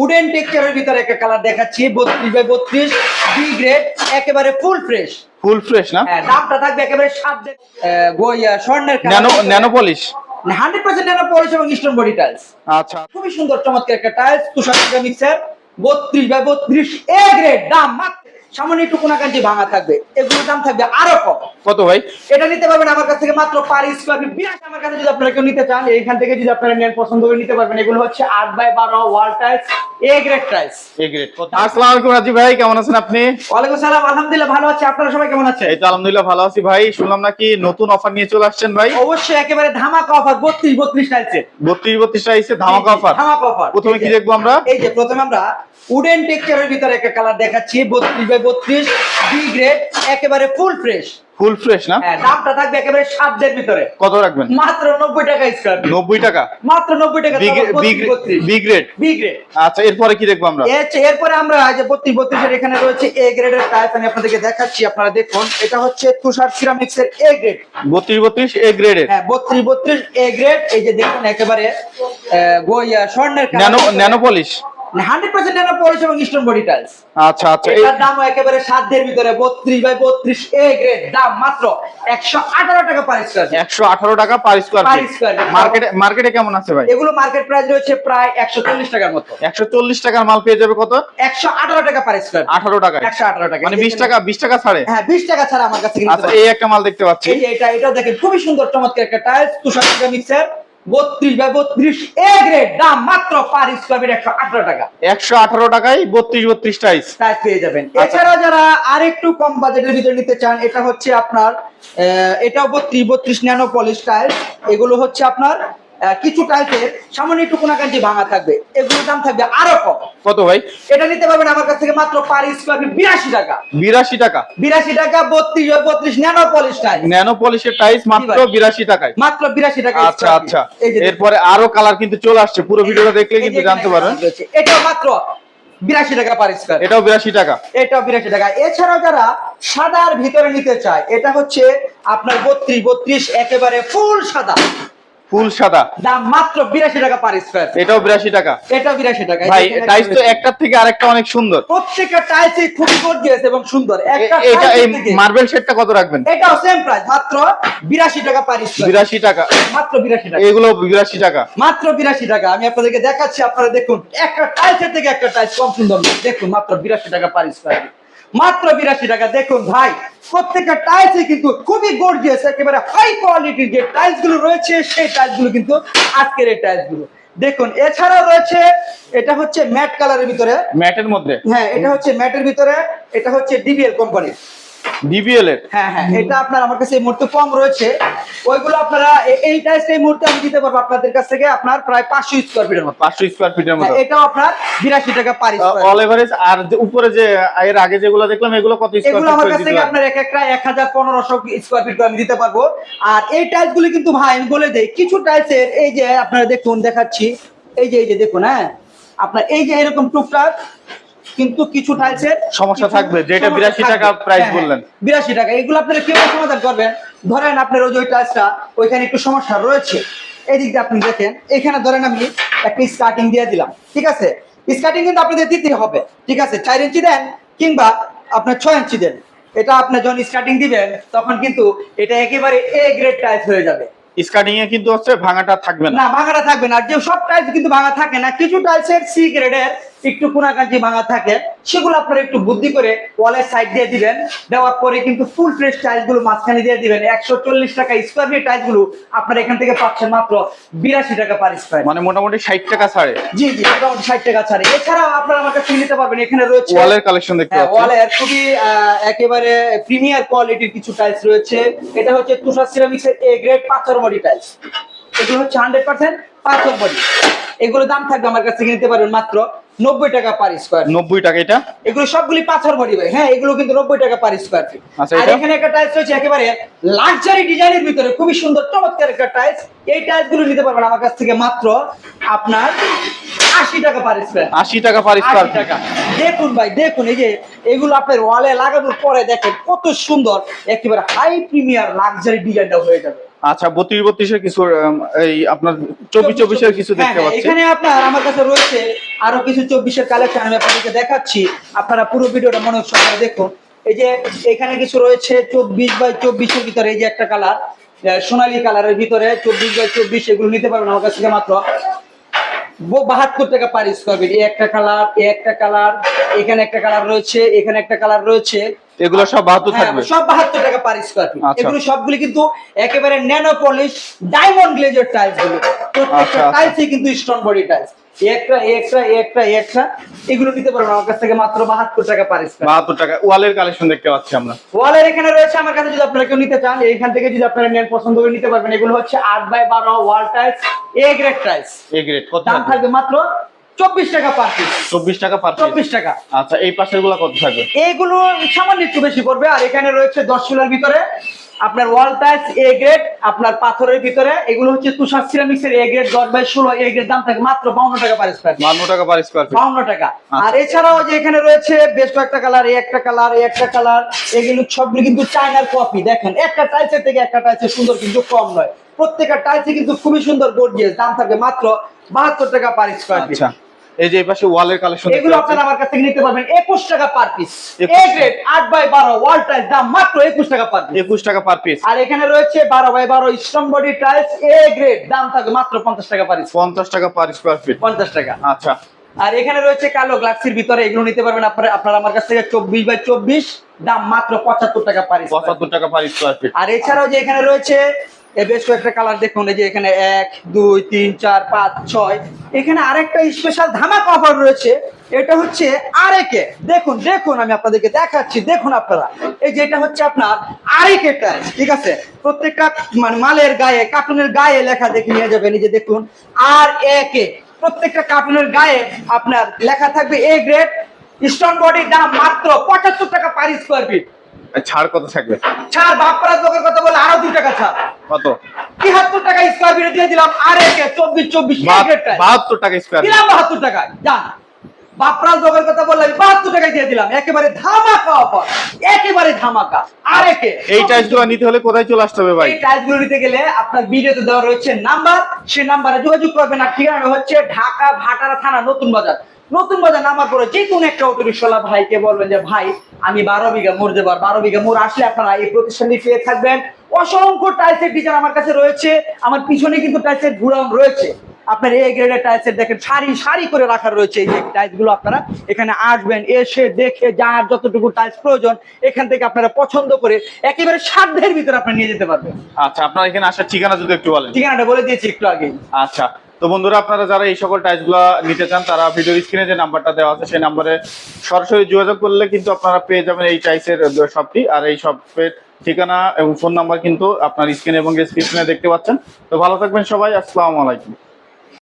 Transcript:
Wooden টেক্সচারের ভিতরে একটা colour দেখাচ্ছি বত্রিশ বাই বত্রিশ বি গ্রেড একেবারে ফুল ফ্রেশ ফুল ফ্রেশ না? হ্যাঁ দামটা থাকবে একেবারে সাত স্বর্ণের nano nano polish hundred percent nano polish এবং স্টোন বডি টাইলস আচ্ছা। খুবই সুন্দর চমৎকার একটা টাইলস তুষার মিক্সার বত্রিশ বাই বত্রিশ এ গ্রেড দাম মাত্র। সামান্য একটু কোনাকাঞ্চি ভাঙা থাকবে এগুলোর দাম থাকবে আরও কম। কত ভাই? এটা নিতে পারবেন আমার কাছ থেকে মাত্র পার স্কোয়ার ফিট বিরাট আমার কাছে যদি আপনারা কেউ নিতে চান এইখান থেকে যদি আপনারা নেন পছন্দ করে নিতে পারবেন। এগুলো হচ্ছে আট বাই বারো wall tiles A grade tiles A grade আসসালামু আলাইকুম রাজীব ভাই কেমন আছেন আপনি? ওয়ালাইকুম সালাম আলহামদুলিল্লাহ ভালো আছি। আপনারা সবাই কেমন আছেন? এই তো আলহামদুলিল্লাহ ভালো আছি ভাই। শুনলাম নাকি নতুন অফার নিয়ে চলে আসছেন ভাই? অবশ্যই একেবারে ধামাকা অফার বত্রিশ বত্রিশ টাইলসের বত্রিশ বত্রিশটা এসে ধামাকা অফার ধামাকা অফার প্রথমে কি দেখব আমরা? এই যে প্রথমে আমরা উডেন টেক্সচারের ভিতরে একটা কালার দেখাচ্ছি বত্রিশ বাই বত্রিশ বি গ্রেড একেবারে ফুল ফ্রেশ ফুল ফ্রেশ না? হ্যাঁ দামটা থাকবে একেবারে ভিতরে। কত রাখবেন? মাত্র নব্বই টাকা স্কোয়ার নব্বই টাকা? মাত্র নব্বই টাকা বত্রিশ। বি গ্রেড বি গ্রেড আচ্ছা এরপরে কি দেখব আমরা? এরপরে আমরা যে বত্রিশ বত্রিশের এখানে রয়েছে এ গ্রেডের টাইপ আমি আপনাদেরকে দেখাচ্ছি আপনারা দেখুন। এটা হচ্ছে তুষার সিরামিক্স এর এ গ্রেড বত্রিশ বত্রিশ এ গ্রেডের হ্যাঁ বত্রিশ বত্রিশ এ গ্রেড এই যে দেখুন একেবারে স্বর্ণের nano nano polish hundred percent nano polish এবং স্টোন বডি টাইলস আচ্ছা আচ্ছা এটার দাম একেবারে সাধ্যের ভিতরে বত্রিশ বাই বত্রিশ এ গ্রেড দাম মাত্র একশো আঠারো টাকা পার স্কোয়ার একশো আঠারো টাকা পার স্কোয়ার ফিট মার্কেটে মার্কেটে কেমন আছে ভাই? এগুলো মার্কেট প্রাইস রয়েছে প্রায় একশো চল্লিশ টাকার মতো। মাল পেয়ে যাবে কত? একশো আঠারো টাকা পার স্কোয়ার আঠারো টাকা। মানে বিশ টাকা বিশ টাকা ছাড়ে? হ্যাঁ বিশ টাকা ছাড়া আমার কাছে কিনতে। আচ্ছা এই একটা মাল দেখতে পাচ্ছি। এই এটা এটাও দেখেন খুবই সুন্দর চমৎকার একটা টাইলস তুষার মিক্সার বত্রিশ বাই বত্রিশ এ গ্রেড দাম মাত্র পার স্কোয়ার একশো আঠারো টাকা। একশো আঠারো টাকায় বত্রিশ বত্রিশ টাইস পেয়ে যাবেন। আচ্ছা। এছাড়া যারা আরেকটু কম বাজেটের ভিতরে নিতে চান এটা হচ্ছে আপনার আহ, এটাও বত্রিশ বত্রিশ ন্যানো পলিশ টাইস এগুলো হচ্ছে আপনার কিছু টাইলসের সামান্য একটু কোনাকাঞ্চি ভাঙা থাকবে। এগুলোর দাম থাকবে আরও কম। কত ভাই? এটা নিতে পারবেন আমার কাছ থেকে মাত্র পার স্কোয়ার ফিট বিরাশি টাকা। বিরাশি টাকা। বিরাশি টাকা বত্রিশ বত্রিশ ন্যানো পলিশ টাইলস ন্যানো পলিশের টাইস মাত্র বিরাশি টাকায়। মাত্র বিরাশি টাকা আচ্ছা আচ্ছা। এরপরে আরও কালার কিন্তু চলে আসছে। পুরো ভিডিওটা দেখলে কিন্তু জানতে পারবেন। এটা মাত্র বিরাশি টাকা পার স্কোয়ার এটাও বিরাশি টাকা। এটাও বিরাশি টাকা। এছাড়াও যারা সাদার ভিতরে নিতে চায় এটা হচ্ছে আপনার বত্রিশ বত্রিশ একেবারে ফুল সাদা। ফুল সাদা। দাম মাত্র বিরাশি টাকা পার স্কোয়ার এটাও বিরাশি টাকা। এটাও বিরাশি টাকা ভাই টাইস তো একটার থেকে আরেকটা অনেক সুন্দর। প্রত্যেকটা টাইলসই খুবই গর্জিয়াস এবং সুন্দর। একটা এটা এই মার্বেল কত রাখবেন? এটাও সেম প্রাইস মাত্র বিরাশি টাকা পার স্কোয়ার বিরাশি টাকা। মাত্র বিরাশি টাকা। এগুলো বিরাশি টাকা। মাত্র বিরাশি টাকা। আমি আপনাদেরকে দেখাচ্ছি আপনারা দেখুন একটা টাইলসের থেকে একটা টাইলস কম সুন্দর দেখুন মাত্র বিরাশি টাকা পার স্কোয়ার। মাত্র বিরাশি টাকা। দেখুন ভাই প্রত্যেকটা টাইলস কিন্তু খুবই গর্জিয়াস একেবারে হাই কোয়ালিটির যে টাইলসগুলো রয়েছে সেই টাইলসগুলো কিন্তু আজকের এই টাইলসগুলো দেখুন এছাড়াও রয়েছে এটা হচ্ছে ম্যাট কালারের ভিতরে। ম্যাটের মধ্যে? হ্যাঁ এটা হচ্ছে ম্যাটের ভিতরে এটা হচ্ছে ডিবিএল কোম্পানি ডিবিএল এর? হ্যাঁ হ্যাঁ এটা আপনার আমার কাছে এই মুহূর্তে কম রয়েছে। ওইগুলো আপনারা এই এই মুহূর্তে আমি দিতে পারব আপনাদের কাছ থেকে আপনার প্রায় পাঁচশো স্কোয়ার ফিটের মতো। পাঁচশো স্কোয়ার ফিটের মতো। হ্যাঁ, এটাও আপনার বিরাশি টাকা পার অল এভারেজ আর উপরে যে এর আগে যেগুলো দেখলাম এগুলো কত এগুলো আমার কাছ থেকে আপনার এক একটা পনেরোশো স্কোয়ার ফিট আমি দিতে পারব। আর এই টাইলস গুলি কিন্তু ভাই আমি বলে দেই কিছু টাইলসের এই যে আপনারা দেখুন দেখাচ্ছি। এই যে এই যে দেখুন হ্যাঁ? আপনার এই যে এরকম টুকটাক কিন্তু কিছু টাইলসের সমস্যা থাকবে, যেটা 82 টাকা price বললেন। বিরাশি টাকা এগুলো আপনারা কীভাবে সমাধান করবেন? ধরেন আপনার ওই যে টাইলসটা ওইখানে একটু সমস্যা রয়েছে। এই দিকটা আপনি দেখেন এখানে ধরেন আমি একটা স্টার্টিং দিয়ে দিলাম ঠিক আছে? স্টার্টিং কিন্তু আপনাদের দিতে হবে ঠিক আছে? চার ইঞ্চি দেন কিংবা আপনার ছয় ইঞ্চি দেন। এটা আপনি যখন স্টার্টিং দিবেন তখন কিন্তু এটা একেবারে এ গ্রেড টাইলস হয়ে যাবে। স্কার্টিং এ কিন্তু হচ্ছে ভাঙাটা থাকবে না। না ভাঙাটা থাকবে না। আর যে সব টাইলস কিন্তু ভাঙা থাকে না কিছু টাইলসের সি গ্রেডের একটু কোনাকাঞ্চি ভাঙা থাকে সেগুলো আপনারা একটু বুদ্ধি করে ওয়ালের সাইড দিয়ে দিবেন। দেওয়ার পরে কিন্তু ফুল ফ্রেশ টাইলসগুলো মাঝখানে দিয়ে দিবেন। একশো চল্লিশ টাকা স্কোয়ার ফিট টাইলসগুলো আপনারা এখান থেকে পাচ্ছেন মাত্র বিরাশি টাকা পার স্কোয়ার মানে মোটামুটি ষাট টাকা ছাড়ে। জি জি মোটামুটি ষাট টাকা ছাড়ে। এছাড়াও আপনারা আমার কাছে নিতে পারবেন। এখানে রয়েছে ওয়ালের কালেকশন দেখতে হ্যাঁ, পাচ্ছি ওয়ালের খুবই একেবারে প্রিমিয়ার কোয়ালিটির কিছু টাইলস রয়েছে। এটা হচ্ছে তুষার সিরামিক্সের এ গ্রেড পাথর বডি টাইলস এগুলো হচ্ছে হান্ড্রেড পার্সেন্ট পাথর বডি। এগুলো দাম থাকবে আমার কাছে থেকে নিতে পারবেন মাত্র নব্বই টাকা পার স্কোয়ার নব্বই টাকা এটা? এগুলো সবগুলি পাথর বডি ভাই। হ্যাঁ এগুলো কিন্তু নব্বই টাকা পার স্কোয়ার ফিট আচ্ছা, আর এখানে একটা টাইলস রয়েছে একেবারে লাক্সারি ডিজাইনের ভিতরে খুবই সুন্দর চমৎকার একটা টাইলস এই টাইলসগুলো নিতে পারবেন আমার কাছ থেকে মাত্র আপনার আশি টাকা পার স্কোয়ার আশি টাকা পার স্কোয়ার 80 টাকা। দেখুন ভাই দেখুন এই যে এগুলো আপনার ওয়ালে লাগানোর পরে দেখেন কত সুন্দর একেবারে হাই প্রিমিয়ার লাক্সারি ডিজাইনটা হয়ে যাবে। আচ্ছা বত্রিশ বত্রিশের কিছু এই আপনার চব্বিশ চব্বিশের কিছু হ্যাঁ, দেখতে হ্যাঁ, পাচ্ছি। এখানে আপনার আমার কাছে রয়েছে আরও কিছু চব্বিশের কালেকশন আমি আপনাদেরকে দেখাচ্ছি। আপনারা পুরো ভিডিওটা মনে সহকারে দেখুন। এই যে এখানে কিছু রয়েছে চব্বিশ বাই চব্বিশের ভিতরে এই যে একটা কালার সোনালী কালারের ভিতরে চব্বিশ বাই চব্বিশ এগুলো নিতে পারবেন আমার কাছ থেকে মাত্র বাহাত্তর টাকা পার স্কোয়ার ফিট এই একটা কালার এই একটা কালার এখানে একটা কালার রয়েছে এখানে একটা কালার রয়েছে। এগুলো সব বাহাত্তর হ্যাঁ, থাকবে। সব বাহাত্তর টাকা পার স্কোয়ার ফিট আচ্ছা। এগুলো সবগুলি কিন্তু একেবারে ন্যানো পলিশ ডায়মন্ড গ্লেজের টাইলসগুলো প্রত্যেকটা আচ্ছা, আচ্ছা। টাইলসই কিন্তু স্টোন বডি টাইলস একটা একটা একটা একটা এগুলো নিতে পারবেন আমার কাছ থেকে মাত্র বাহাত্তর টাকা পার স্কোয়ার বাহাত্তর টাকা। ওয়ালের কালেকশন দেখতে পাচ্ছি আমরা। ওয়ালের এখানে রয়েছে আমার কাছে যদি আপনারা কেউ নিতে চান এখান থেকে যদি আপনারা নেন পছন্দ করে নিতে পারবেন। এগুলো হচ্ছে আট বাই বারো wall tiles A grade tiles A grade কত দাম থাকবে মাত্র চব্বিশ টাকা পার পিস চব্বিশ টাকা পার চব্বিশ টাকা। আচ্ছা এই পাশেরগুলা কত থাকবে? এইগুলো সামান্য একটু বেশি পড়বে আর এখানে রয়েছে দশ কিলোর ভিতরে। আপনার ওয়াল টাইলস এ গ্রেড আপনার পাথরের ভিতরে। এগুলো হচ্ছে তুষার সিরামিক্স এর এ গ্রেড দশ বাই ষোলো এ গ্রেড দাম থাকে মাত্র বাউন্ন টাকা পার স্কোয়ার বান্ন টাকা পার স্কোয়ার বাউন্ন টাকা। আর এছাড়াও যে এখানে রয়েছে বেশ কয়েকটা কালার এই একটা কালার এই একটা কালার এগুলো সবগুলো কিন্তু চায়নার কপি দেখেন একটা টাইলসের থেকে একটা টাইলসের সুন্দর কিন্তু কম নয়। প্রত্যেকটা টাইলসে কিন্তু খুবই সুন্দর গর্জিয়াস দাম থাকে মাত্র বাহাত্তর টাকা পার স্কোয়ার ফিট এই যে পাশে ওয়ালের কালেকশন এগুলো আপনারা আমার কাছ থেকে নিতে পারবেন একুশ টাকা পার পিস 21 এ গ্রেড আট বাই বারো ওয়াল টাইলস দাম মাত্র একুশ টাকা পার পিস একুশ টাকা পার পিস আর এখানে রয়েছে বারো বাই বারো strong body tiles A grade দাম থাকবে মাত্র পঞ্চাশ টাকা পার পিস পঞ্চাশ টাকা পার স্কোয়ার ফিট পঞ্চাশ টাকা। আচ্ছা। আর এখানে রয়েছে কালো গ্লাসের ভিতরে এগুলো নিতে পারবেন আপনারা। আপনারা আমার কাছ থেকে চব্বিশ বাই চব্বিশ দাম মাত্র পঁচাত্তর টাকা পার পিস পঁচাত্তর টাকা পার স্কোয়ার ফিট আর এছাড়াও যে এখানে রয়েছে বেশ কয়েকটা কালার দেখুন, এই যে এখানে এক, দুই, তিন, চার, পাঁচ, ছয়। এখানে আরেকটা স্পেশাল ধামাকা অফার রয়েছে, এটা হচ্ছে আরেকে দেখুন দেখুন, আমি আপনাদেরকে দেখাচ্ছি, দেখুন আপনারা। এই যে এটা হচ্ছে আপনার আরেকে টাইলস ঠিক আছে? প্রত্যেকটা মানে মালের গায়ে কার্টুনের গায়ে লেখা দেখে নিয়ে যাবেন, এই যে দেখুন, আর একে প্রত্যেকটা কার্টুনের গায়ে আপনার লেখা থাকবে এ গ্রেড স্টোন বডির দাম মাত্র পঁচাত্তর টাকা পার স্কোয়ার ফিট ছাড় কত থাকবে? ছাড় বাপ্পারা লোকের কথা বলে আরও দুই টাকা ছাড়। কত? তিহাত্তর টাকা স্কোয়ার ফিটে দিয়ে দিলাম আর একে চব্বিশ চব্বিশ বাহাত্তর টাকা স্কোয়ার দিলাম বাহাত্তর টাকায় যান বাপরাজ লোকের কথা বললে আমি বাহাত্তর টাকায় দিয়ে দিলাম একেবারে ধামাকা অফার একেবারে ধামাকা আর একে। এই নিতে হলে কোথায় চলে আসতে হবে ভাই? এই নিতে গেলে আপনার ভিডিওতে দেওয়া রয়েছে নাম্বার সেই নাম্বারে যোগাযোগ করবেন আর ঠিকানা হচ্ছে ঢাকা ভাটারা থানা নতুন বাজার। নতুন বাজার নামার পরে যে কোনো একটা অটো রিক্সাওয়ালা ভাইকে বলবেন যে ভাই আমি বারো বিঘা মোড় দেবো বারো বিঘা মোড় আসলে আপনারা এই প্রতিষ্ঠানটি পেয়ে থাকবেন। অসংখ্য টাইলসের ডিজাইন আমার কাছে রয়েছে আমার পিছনে কিন্তু টাইলসের গুড়াউন রয়েছে। আপনার এই গ্রেডের টাইলসের দেখেন সারি সারি করে রাখা রয়েছে এই যে টাইলসগুলো আপনারা। এখানে আসবেন এসে দেখে যার যতটুকু টাইলস প্রয়োজন এখান থেকে আপনারা পছন্দ করে একেবারে সাধ্যের ভিতরে আপনারা নিয়ে যেতে পারবেন। আচ্ছা আপনার এখানে আসার ঠিকানা যদি একটু বলেন। ঠিকানাটা বলে দিয়েছি একটু আগেই। আচ্ছা তো বন্ধুরা, আপনারা যারা এই সকল টাইলসগুলো নিতে চান, তারা ভিডিওর স্ক্রিনে যে নাম্বারটা দেওয়া আছে, সেই নাম্বারে সরাসরি যোগাযোগ করলে কিন্তু আপনারা পেয়ে যাবেন এই টাইলসের শপটি আর এই শপের ঠিকানা এবং ফোন নাম্বার কিন্তু আপনার স্ক্রিনে এবং ডিসক্রিপশনে দেখতে পাচ্ছেন। তো ভালো থাকবেন সবাই, আসসালামু আলাইকুম।